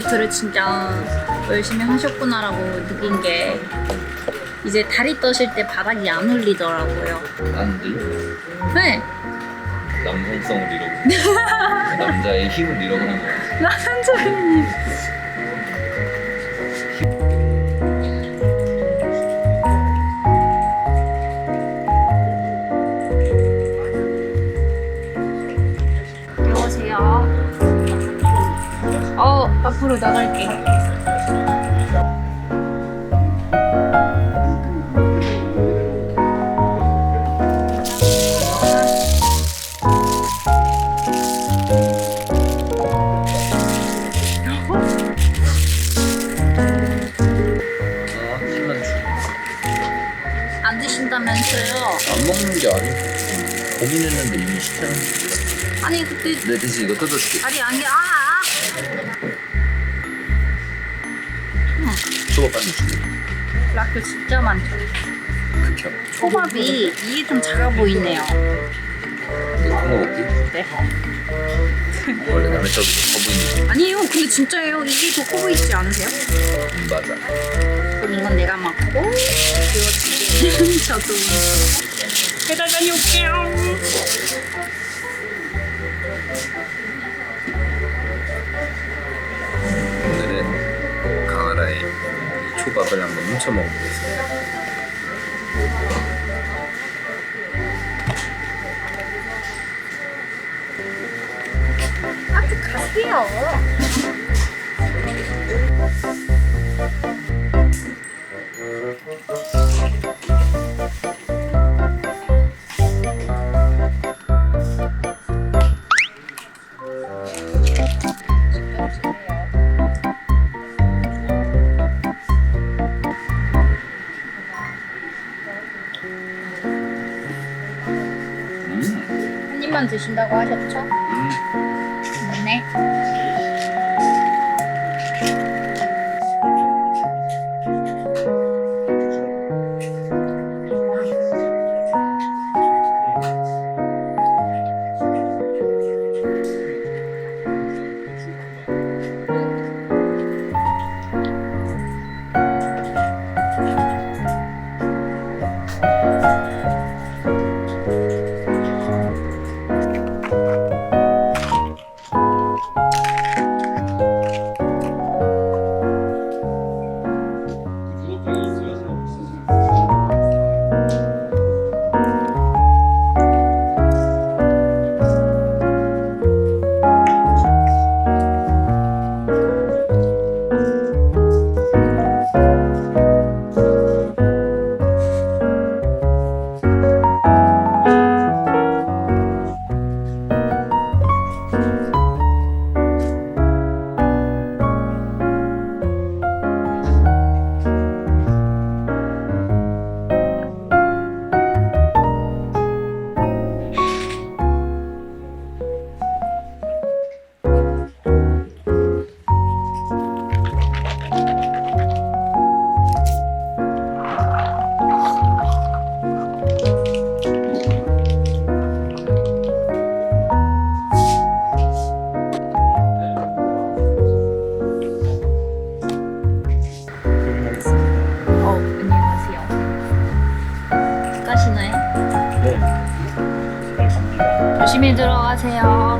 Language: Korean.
다이어트를 진짜 열심히 하셨구나라고 느낀 게 이제 다리 떠실 때 바닥이 안 울리더라고요. 안 들려? 네, 남성성을 잃어버리고 남자의 힘을 잃어버린 거야 나선조님. 앞으로 나갈게. 안 드신다면서요? 안 먹는 게 아니고 고민했는데 이미 시켜놓은 아니 그때 내 대신 이거 뜯어줄게 아니 아니 아, 아. 라크 진짜 많죠. 극혐 초밥이 이게 좀 작아 보이네요. 이거 큰거 먹기? 네. 원래 남의 떡이 커 보이는 아니에요. 근데 진짜예요. 이게 더 커 보이지 않으세요? 음, 맞아 그럼 이건 내가 이거 두 개는 저도 배달 다녀올게요. 초밥을 한번 훔쳐 먹어보겠습니다 아주 가세요. 드신다고 하셨죠? 음. 조심히 들어가세요.